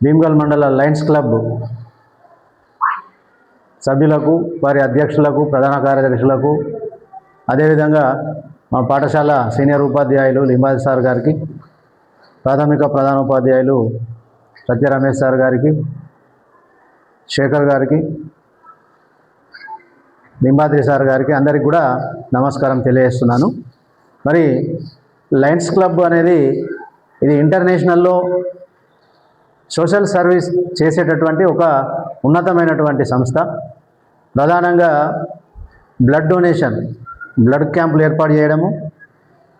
భీమ్గల్ మండల Lions club సభ్యులకు వారి అధ్యక్షులకు ప్రధాన కార్యదర్శులకు అదేవిధంగా మా పాఠశాల సీనియర్ ఉపాధ్యాయులు లింబాది సార్ గారికి ప్రాథమిక ప్రధాన ఉపాధ్యాయులు సత్య రమేష్ సార్ గారికి శేఖర్ గారికి లింబాద్రి సార్ గారికి అందరికి కూడా నమస్కారం తెలియజేస్తున్నాను. మరి లయన్స్ క్లబ్ అనేది ఇది ఇంటర్నేషనల్లో సోషల్ సర్వీస్ చేసేటటువంటి ఒక ఉన్నతమైనటువంటి సంస్థ. ప్రధానంగా బ్లడ్ డొనేషన్ బ్లడ్ క్యాంపులు ఏర్పాటు చేయడము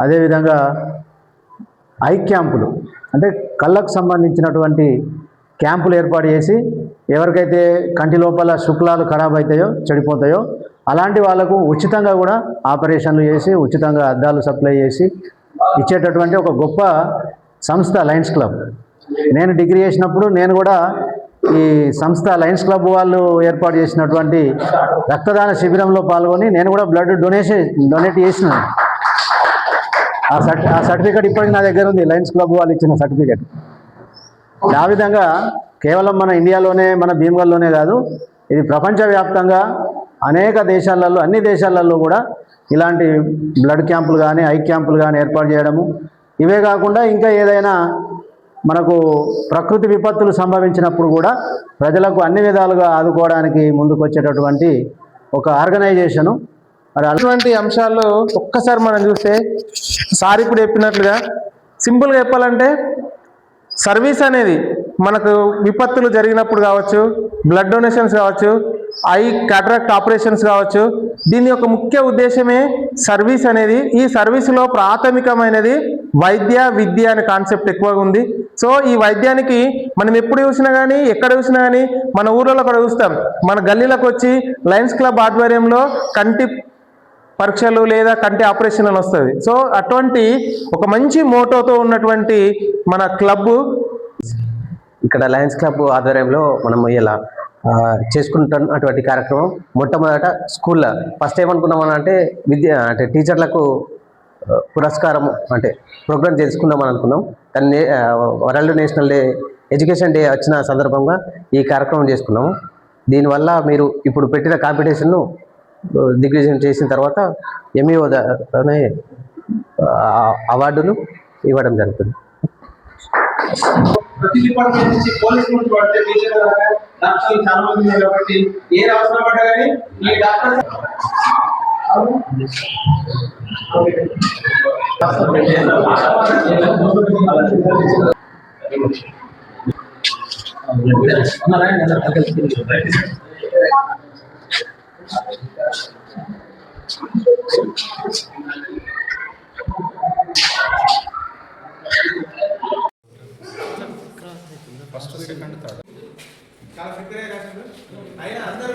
అదేవిధంగా ఐ క్యాంపులు అంటే కళ్ళకు సంబంధించినటువంటి క్యాంపులు ఏర్పాటు చేసి ఎవరికైతే కంటి లోపల శుక్లాలు ఖరాబ్ అవుతాయో చెడిపోతాయో అలాంటి వాళ్ళకు ఉచితంగా కూడా ఆపరేషన్లు చేసి ఉచితంగా అద్దాలు సప్లై చేసి ఇచ్చేటటువంటి ఒక గొప్ప సంస్థ లయన్స్ క్లబ్. నేను డిగ్రీ చేసినప్పుడు నేను కూడా ఈ సంస్థ లయన్స్ క్లబ్ వాళ్ళు ఏర్పాటు చేసినటువంటి రక్తదాన శిబిరంలో పాల్గొని నేను కూడా బ్లడ్ డొనేషన్ డొనేట్ చేసినాను ఆ సర్టి ఆ సర్టిఫికేట్ ఇప్పటికి నా దగ్గర ఉంది లయన్స్ క్లబ్ వాళ్ళు ఇచ్చిన సర్టిఫికేట్. ఆ విధంగా కేవలం మన ఇండియాలోనే మన భీమగల్లోనే కాదు ఇది ప్రపంచవ్యాప్తంగా అనేక దేశాలలో అన్ని దేశాలలో కూడా ఇలాంటి బ్లడ్ క్యాంపులు కానీ ఐ క్యాంపులు కానీ ఏర్పాటు చేయడము. ఇవే కాకుండా ఇంకా ఏదైనా మనకు ప్రకృతి విపత్తులు సంభవించినప్పుడు కూడా ప్రజలకు అన్ని విధాలుగా ఆదుకోవడానికి ముందుకు వచ్చేటటువంటి ఒక ఆర్గనైజేషను. మరి అటువంటి అంశాల్లో ఒక్కసారి మనం చూస్తే సార్ ఇప్పుడు చెప్పినట్లుగా సింపుల్గా చెప్పాలంటే సర్వీస్ అనేది మనకు విపత్తులు జరిగినప్పుడు కావచ్చు బ్లడ్ డొనేషన్స్ కావచ్చు ఐ కాట్రాక్ట్ ఆపరేషన్స్ కావచ్చు దీని యొక్క ముఖ్య ఉద్దేశమే సర్వీస్ అనేది. ఈ సర్వీస్లో ప్రాథమికమైనది వైద్య విద్య అనే కాన్సెప్ట్ ఎక్కువగా ఉంది. సో ఈ వైద్యానికి మనం ఎప్పుడు చూసినా కానీ ఎక్కడ చూసినా కానీ మన ఊర్లలో కూడా చూస్తాం. మన గల్లీలకు వచ్చి లయన్స్ క్లబ్ ఆధ్వర్యంలో కంటి పరీక్షలు లేదా కంటి ఆపరేషన్ అని వస్తుంది సో అటువంటి ఒక మంచి మోటోతో ఉన్నటువంటి మన క్లబ్ ఇక్కడ లయన్స్ క్లబ్ ఆధ్వర్యంలో మనం ఇలా చేసుకుంటున్నటువంటి కార్యక్రమం మొట్టమొదట స్కూల్లో. ఫస్ట్ ఏమనుకున్నామని అంటే విద్య అంటే టీచర్లకు పురస్కారం అంటే ప్రోగ్రామ్ తెలుసుకుందామని అనుకున్నాం. దాన్ని world national day education day వచ్చిన సందర్భంగా ఈ కార్యక్రమం చేసుకున్నాము. దీనివల్ల మీరు ఇప్పుడు పెట్టిన కాంపిటీషన్ను దిగ్విజయం చేసిన తర్వాత ఎంఈఓ అనే అవార్డులు ఇవ్వడం జరుగుతుంది. ప్రతి డిపార్ట్మెంట్ నుంచి పోలీస్ నుంచి పడితే టీచర్ డాక్టర్లు చాలా మంది ఉన్నారు కాబట్టి ఏ అవసరం పడ్డా కానీ ఈ డాక్టర్ చాలా చక్కగా రాసిండు అయినా అందరూ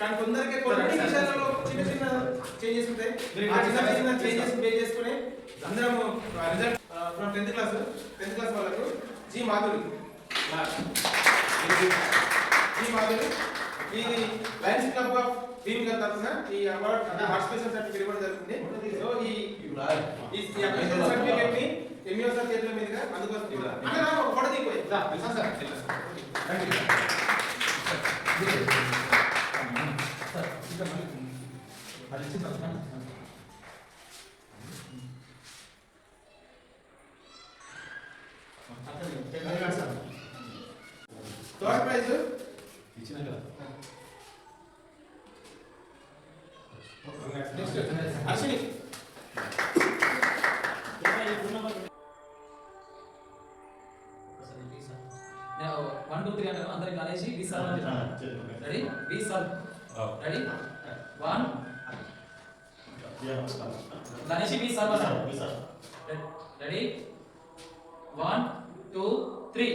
కానీ కొందరికి కొన్ని విషయాలలో చిన్న చిన్న చేంజెస్ ఉంటాయి. ఆ చిన్న చిన్న చేంజెస్ పే చేసుకుని అందరం result from tenth class tenth class వాళ్ళకు జి మాధురి. జి మాధురి. ఇది లయన్స్ క్లబ్ ఆఫ్ టీమ్ గారి తరఫున ఈ అవార్డ్ పార్టిసిపేషన్ సర్టిఫికేట్ ఇవ్వడం జరుగుతుంది. సో ఈ సర్టిఫికేట్ని ఎంఈఓ సార్ చేతుల మీదుగా అందుకోసం ఫోటో దిగిపోయి. Sir thank you third prize next Ashwini one two three అంటే అందరికి అనేసి V sir. Ready V sir. Ready one Ganesh V sir ready one two three